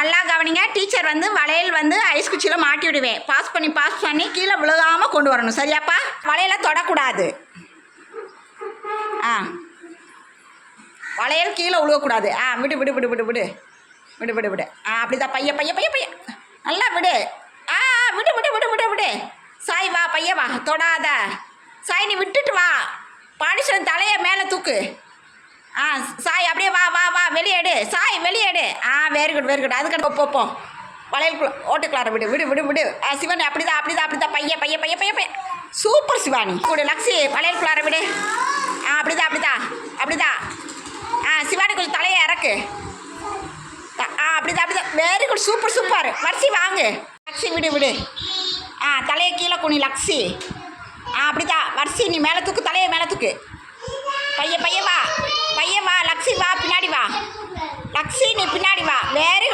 நல்லா கவனிங்க. டீச்சர் வந்து வளையல் வந்து ஐஸ் குச்சியில் மாட்டி விடுவேன். பாஸ் பண்ணி பாஸ் பண்ணி கீழே விழுகாமல் கொண்டு வரணும். சரியாப்பா? வளையலை தொடக்கூடாது. ஆ. வளையல் கீழே விழுகக்கூடாது ஆ விடு விடு விடு விடு விடு. விடு விடு விடு. ஆ அப்படிதான். பைய பைய பைய பைய. நல்லா விடு. ஆ விடு விடு விடு விடு விடு. சாய் வா பைய வா. தொடாத. சாய் நீ விட்டுட்டு வா. பாடிசன் தலையை மேலே தூக்கு. ஆ சாய் அப்படியே வா வா வா. வெளியேடு சாய் ஆ வெரி குட் வெரி குட் அதுக்கு போப்போம் வளையல்குள்ள ஓட்டுக்குள்ளார விடு விடு விடு விடு. ஆ சிவன் அப்படிதான் அப்படிதான் அப்படிதான். பைய பைய பைய பைய பையன் சூப்பர் சிவானி. கூட லக்ஸி வளையல்குள்ளார விடு. ஆ அப்படிதான் அப்படிதான் அப்படிதான். ஆ சிவானி கொஞ்சம் தலையை இறக்கு. ஆ அப்படிதான் அப்படிதான். வெரி குட் சூப்பர் சூப்பர் வரிசி வாங்கு. லக்ஸி விடு விடு. ஆ தலையை கீழே குனி லக்ஸி. ஆ அப்படிதான். வரிசி நீ மேலே தூக்கு தலையை மேலே தூக்கு.